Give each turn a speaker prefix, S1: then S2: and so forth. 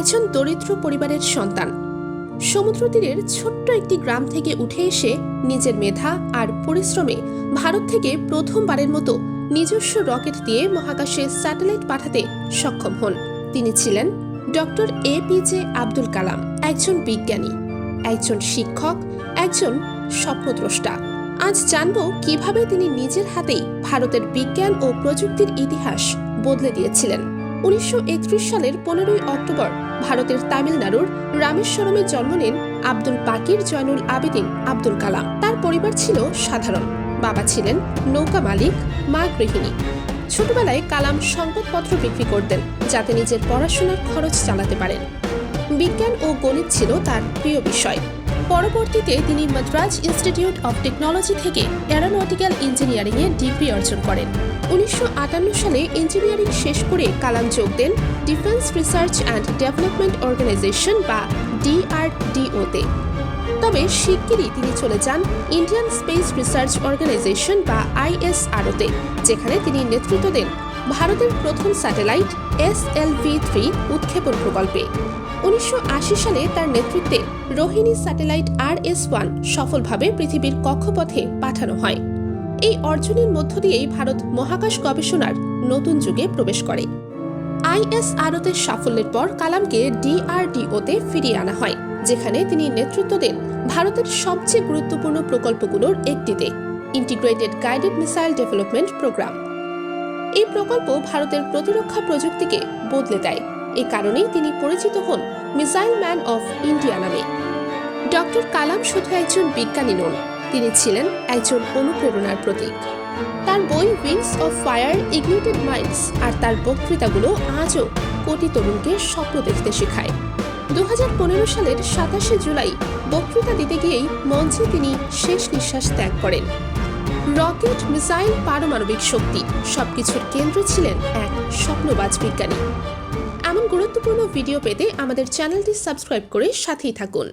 S1: একজন দরিদ্র পরিবারের সন্তান। সমুদ্র তীরের ছোট্ট একটি গ্রাম থেকে উঠে এসে নিজের মেধা আর পরিশ্রমে ভারত থেকে প্রথমবারের মতো নিজস্ব রকেট দিয়ে মহাকাশে স্যাটেলাইট পাঠাতে সক্ষম হন। তিনি ছিলেন doctor A P J Abdul Kalam, একজন বিজ্ঞানী, একজন শিক্ষক, একজন স্বপ্নদ্রষ্টা। আজ জানব কীভাবে তিনি নিজের হাতেই ভারতের বিজ্ঞান ও প্রযুক্তির ইতিহাস বদলে দিয়েছিলেন। উনিশশো একত্রিশ সালের পনেরোই অক্টোবর ভারতের তামিলনাড়ুর রামেশ্বরমে জন্ম নেন আব্দুল পাকির জয়নুল আবেদিন আব্দুল কালাম। তার পরিবার ছিল সাধারণ। বাবা ছিলেন নৌকা মালিক, মা গৃহিণী। ছোটবেলায় কালাম সংবাদপত্র বিক্রি করতেন, যাতে নিজের পড়াশোনার খরচ চালাতে পারেন। বিজ্ঞান ও গণিত ছিল তার প্রিয় বিষয়। পরবর্তীতে তিনি মাদ্রাজ ইনস্টিটিউট অব টেকনোলজি থেকে অ্যারোনটিক্যাল ইঞ্জিনিয়ারিংয়ে ডিগ্রি অর্জন করেন। উনিশশো আটান্ন সালে ইঞ্জিনিয়ারিং শেষ করে কালাম যোগ দেন defence research and development organisation বা ডিআরডিওতে। তবে শিগগিরই তিনি চলে যান ইন্ডিয়ান স্পেস রিসার্চ অর্গানাইজেশন বা আইএসআরওতে, যেখানে তিনি নেতৃত্ব দেন ভারতের প্রথম satellite S L V three উৎক্ষেপণ প্রকল্পে। উনিশশো আশি সালে তার নেতৃত্বে Rohini satellite R S one সফলভাবে পৃথিবীর কক্ষপথে পাঠানো হয়। এই অর্জনের মধ্য দিয়েই ভারত মহাকাশ গবেষণার নতুন যুগে প্রবেশ করে। আইএসআরওতে সাফল্যের পর কালামকে ডিআরডিওতে ফিরিয়ে আনা হয়, যেখানে তিনি নেতৃত্ব দেন ভারতের সবচেয়ে গুরুত্বপূর্ণ প্রকল্পগুলোর একটিতে integrated guided missile development programme এই প্রকল্প ভারতের প্রতিরক্ষা প্রযুক্তিকে বদলে দেয়। এ কারণেই তিনি পরিচিত হন মিসাইল ম্যান অফ ইন্ডিয়া নামে। ডক্টর কালাম শুধু একজন বিজ্ঞানী নন, তিনি ছিলেন একজন অনুপ্রেরণার প্রতীক। তার বই wings of fire ignited minds আর তার বক্তৃতাগুলো আজও কোটি তরুণকে স্বপ্ন দেখতে শেখায়। দু হাজার পনেরো সালের সাতাশে জুলাই বক্তৃতা দিতে গিয়েই মঞ্চে তিনি শেষ নিঃশ্বাস ত্যাগ করেন। রকেট, মিসাইল, পারমাণবিক শক্তি সবকিছুর কেন্দ্র ছিলেন এক স্বপ্নবাজ বিজ্ঞানী। এমন গুরুত্বপূর্ণ ভিডিও পেতে আমাদের চ্যানেলটি সাবস্ক্রাইব করে সাথেই থাকুন।